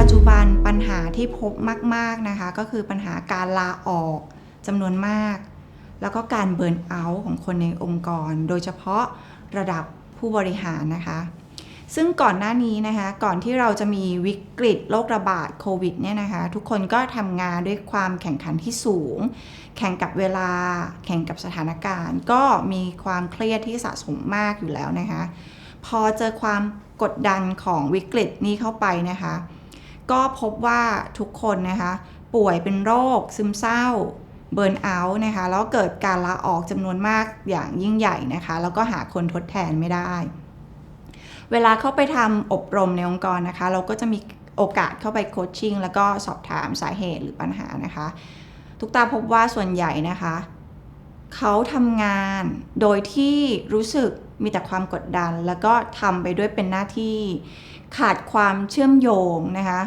ปัจจุบันปัญหาที่พบมาก ๆ นะคะ ก็คือปัญหาการลาออกจำนวนมาก แล้วก็การเบิร์นเอาท์ของคนในองค์กร โดยเฉพาะระดับผู้บริหารนะคะ ซึ่งก่อนหน้านี้นะคะ ก่อนที่เราจะมีวิกฤตโรคระบาดโควิดเนี่ยนะคะ ทุกคนก็ทำงานด้วยความแข่งขันที่สูง แข่งกับเวลา แข่งกับสถานการณ์ ก็มีความเครียดที่สะสมมากอยู่แล้วนะคะ พอเจอความกดดันของวิกฤตนี้เข้าไปนะคะ ก็พบว่าทุกคนนะคะ ป่วยเป็นโรค ซึมเศร้า เบิร์นเอาท์นะคะ แล้วเกิดการลาออกจำนวนมากอย่างยิ่งใหญ่นะคะ แล้วก็หาคนทดแทนไม่ได้ เวลาเข้าไปทำอบรมในองค์กรนะคะ เราก็จะมีโอกาสเข้าไปโคชชิ่งแล้วก็สอบถามสาเหตุหรือปัญหานะคะ ทุกตาพบว่าส่วนใหญ่นะคะ เขาทำงานโดยที่รู้สึก มีแต่ความกดดัน แล้วก็ทำไปด้วยเป็นหน้าที่ขาดความเชื่อมโยงนะคะ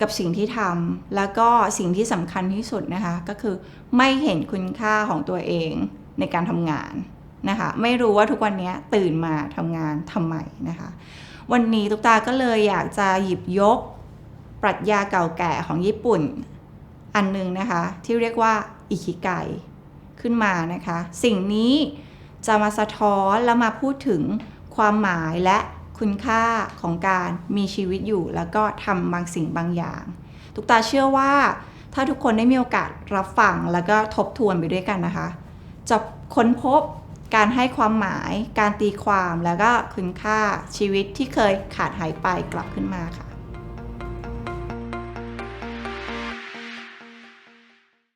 กับสิ่งที่ทำแล้วก็สิ่งที่สำคัญที่สุดนะคะก็คือไม่เห็นคุณค่าของตัวเองในการทำงานนะคะไม่รู้ว่าทุกวันนี้ตื่นมาทำงานทำไมนะคะวันนี้ตุ๊กตาก็เลยอยากจะหยิบยกปรัชญาเก่าแก่ของญี่ปุ่นอันหนึงนะคะที่เรียกว่าอิคิไกขึ้นมานะคะ สิ่งนี้ จะมาสะท้อนแล้วมาพูดถึงความหมายและคุณค่าของการมีชีวิตอยู่ แล้วก็ทำบางสิ่งบางอย่าง ทุกตาเชื่อว่าถ้าทุกคนได้มีโอกาสรับฟังแล้วก็ทบทวนไปด้วยกันนะคะ จะค้นพบการให้ความหมาย การตีความแล้วก็คุณค่าชีวิตที่เคยขาดหายไปกลับขึ้นมาค่ะ